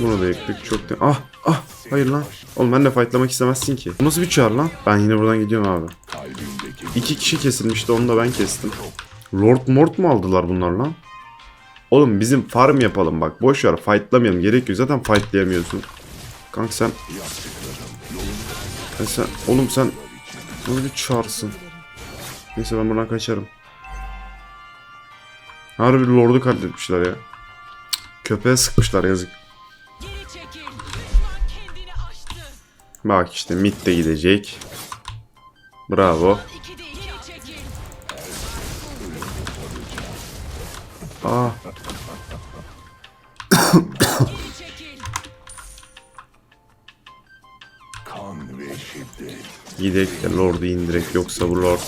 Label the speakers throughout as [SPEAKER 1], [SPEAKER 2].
[SPEAKER 1] Bunu da yıktık çok da... Ah ah hayır lan. Oğlum ben de fightlamak istemezsin ki. Bu nasıl bir çağrı lan? Ben yine buradan gidiyorum abi. İki kişi kesilmişti onu da ben kestim. Lord Mort mu aldılar bunlar lan? Oğlum bizim farm yapalım bak. Boş ver fightlamayalım. Gerek yok. Zaten fightlayamıyorsun. Kanka sen... Ya sen... Oğlum sen... Böyle bir çağırsın. Neyse ben buradan kaçarım. Harbi Lord'u katletmişler ya. Köpeğe sıkmışlar yazık. Bak işte mid de gidecek. Bravo. Aa,
[SPEAKER 2] şiddet.
[SPEAKER 1] gidek de Lord'u indirek yoksa bu Lord.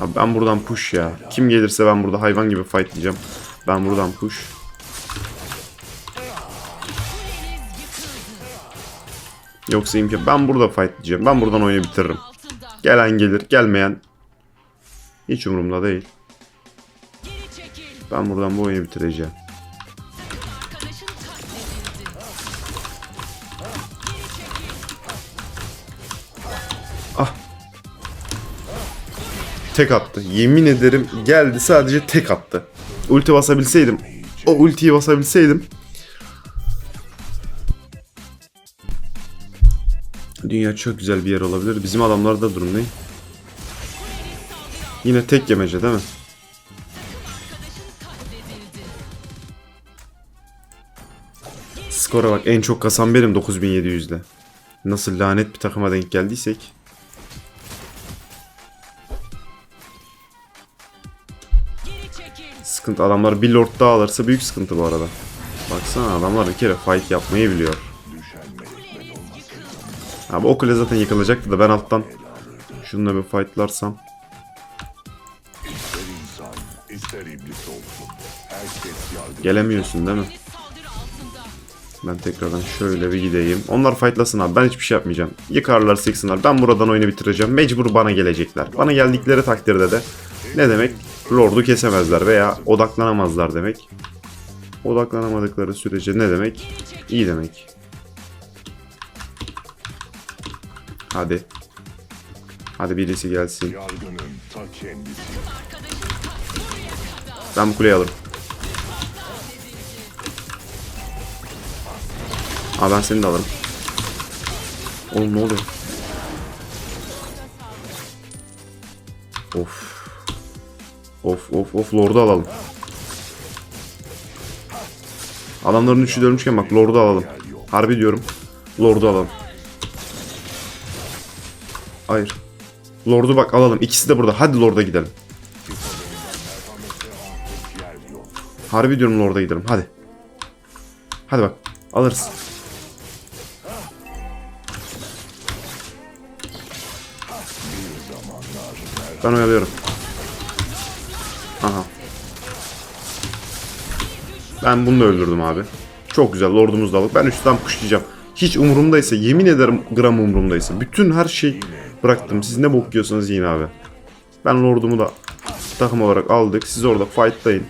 [SPEAKER 1] Abi ben buradan push ya. Kim gelirse ben burada hayvan gibi fight diyeceğim. Ben buradan push. Yoksa imkan. Ben burada fight diyeceğim. Ben buradan oyunu bitiririm. Gelen gelir, gelmeyen hiç umurumda değil. Ben buradan bu oyunu bitireceğim. Tek attı. Yemin ederim geldi sadece tek attı. Ulti basabilseydim. O ultiyi basabilseydim. Dünya çok güzel bir yer olabilir. Bizim adamlarda durum ne? Yine tek yemece değil mi? Skora bak en çok kasan benim 9700'de. Nasıl lanet bir takıma denk geldiysek. Sıkıntı adamlar bir lord daha alırsa büyük sıkıntı bu arada. Baksana adamlar bir kere fight yapmayı biliyor. Abi o kule zaten yıkılacaktı da ben alttan şununla bir fightlarsam. Gelemiyorsun değil mi? Ben tekrardan şöyle bir gideyim. Onlar fightlasın abi ben hiçbir şey yapmayacağım. Yıkarlar sıksınlar ben buradan oyunu bitireceğim. Mecbur bana gelecekler. Bana geldikleri takdirde de ne demek? Lord'u kesemezler veya odaklanamazlar demek. Odaklanamadıkları sürece ne demek? İyi demek. Hadi. Hadi birisi gelsin. Ben bu kuleyi alırım. Aa ben seni de alırım. Oğlum ne oluyor? Of. Of of of Lord'u alalım. Adamların üçü dönmüşken bak Lord'u alalım. Harbi diyorum. Lord'u alalım. Hayır. Lord'u bak alalım. İkisi de burada. Hadi Lord'a gidelim. Harbi diyorum Lord'a gidelim. Hadi. Hadi bak. Alırız. Ben oyalıyorum. Aha. Ben bunu da öldürdüm abi. Çok güzel lordumuz da alıp ben üstten kuşlayacağım. Hiç umurumdaysa yemin ederim gram umurumdaysa. Bütün her şey bıraktım. Siz ne bok yiyorsanız yiyin abi. Ben lordumu da takım olarak aldık. Siz orada fightlayın.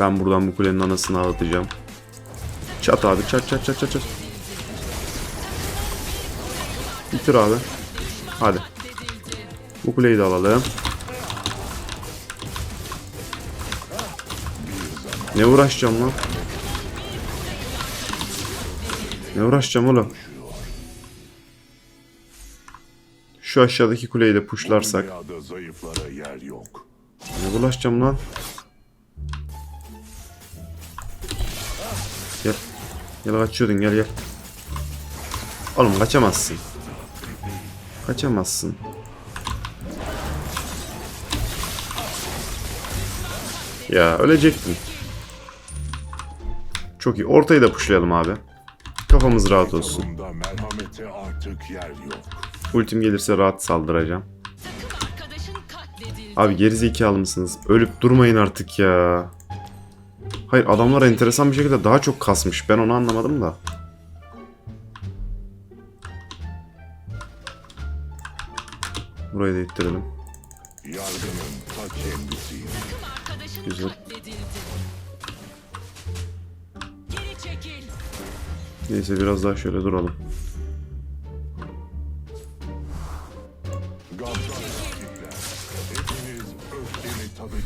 [SPEAKER 1] Ben buradan bu kulenin anasını ağlatacağım. Çat abi çat çat çat çat çat. Bitir abi. Hadi. Bu kuleyi de alalım. Ne uğraşacağım lan? Ne uğraşacağım oğlum? Şu aşağıdaki kuleyi de puşlarsak.
[SPEAKER 2] Dünyada zayıflara yer yok.
[SPEAKER 1] Ne bulaşacağım lan? Gel. Gel kaçıyordun gel gel. Oğlum kaçamazsın. Kaçamazsın. Ya ölecektin. Çok iyi. Ortayı da puşlayalım abi. Kafamız rahat olsun.
[SPEAKER 2] Bunda merhamete artık yer yok.
[SPEAKER 1] Ultim gelirse rahat saldıracağım. Abi gerizekalı mısınız? Ölüp durmayın artık ya. Hayır adamlar enteresan bir şekilde daha çok kasmış. Ben onu anlamadım da. Burayı da ittirelim.
[SPEAKER 2] Yargının ta kendisiyim.
[SPEAKER 3] Takım arkadaşın
[SPEAKER 1] Güzel. Neyse biraz daha şöyle duralım.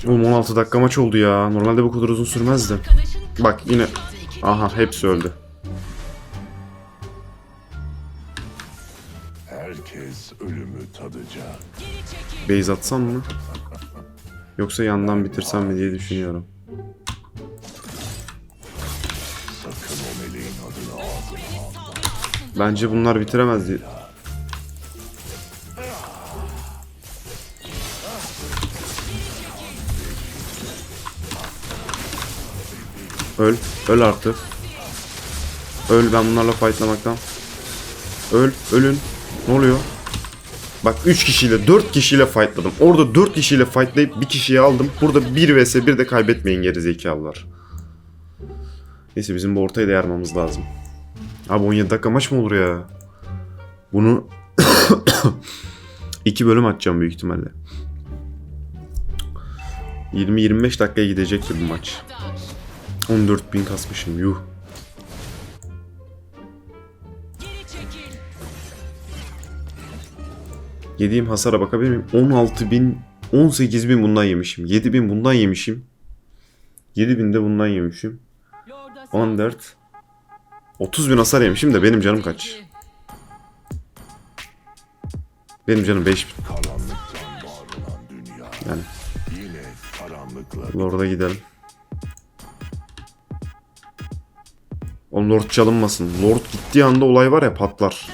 [SPEAKER 1] Oğlum 16 dakika maç oldu ya. Normalde bu kadar uzun sürmezdi. Bak yine. Aha hepsi öldü.
[SPEAKER 2] Herkes ölümü tadacak.
[SPEAKER 1] Base atsam mı? Yoksa yandan bitirsem mi diye düşünüyorum. Bence bunlar bitiremez diye. Öl. Öl artık. Öl ben bunlarla fightlamaktan. Öl. Ölün. Ne oluyor? Bak 3 kişiyle 4 kişiyle fightladım. Orada 4 kişiyle fightlayıp bir kişiyi aldım. Burada 1 vs 1 de kaybetmeyin gerizekalılar. Neyse bizim bu ortayı da yarmamız lazım. Abi 17 dakika maç mı olur ya? Bunu iki bölüm atacağım büyük ihtimalle. 20-25 dakikaya gidecektir bu maç. 14.000 kasmışım yuh. Yediğim hasara bakabilir miyim? 16 bin, 18 bin bundan yemişim. 7 bin bundan yemişim. 7 bin de bundan yemişim. 14. 30 bin hasar yemişim de benim canım kaç? Benim canım
[SPEAKER 2] 5 bin.
[SPEAKER 1] Yani. Lord'a gidelim. O Lord çalınmasın. Lord gittiği anda olay var ya patlar.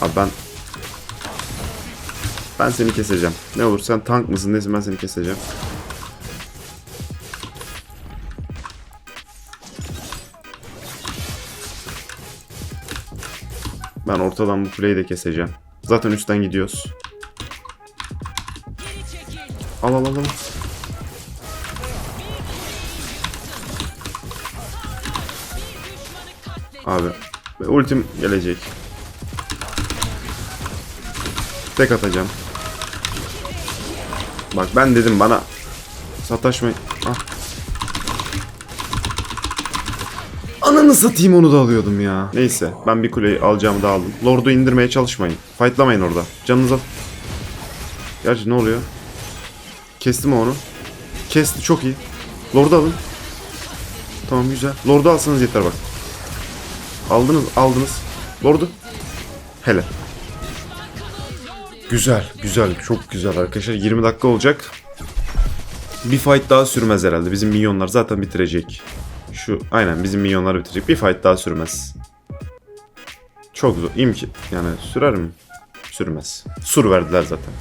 [SPEAKER 1] Abi ben ben seni keseceğim. Ne olur sen tank mısın nesin ben seni keseceğim. Ben ortadan bu kuleyi de keseceğim. Zaten üstten gidiyoruz. Al al al al. Abi ultim gelecek. Tek atacağım. Bak ben dedim bana sataşmayın. Ah. Ananı satayım onu da alıyordum ya. Neyse ben bir kuleyi alacağımı da aldım. Lord'u indirmeye çalışmayın. Fightlamayın orada. Canınız al. Gerçi ne oluyor? Kesti mi onu? Kesti çok iyi. Lord'u alın. Tamam güzel. Lord'u alsanız yeter bak. Aldınız aldınız. Lord'u. Hele. Güzel güzel çok güzel arkadaşlar 20 dakika olacak. Bir fight daha sürmez herhalde bizim minyonlar zaten bitirecek. Şu aynen bizim minyonlar bitirecek bir fight daha sürmez. Çok zor imki yani sürer mi? Sürmez. Sur verdiler zaten.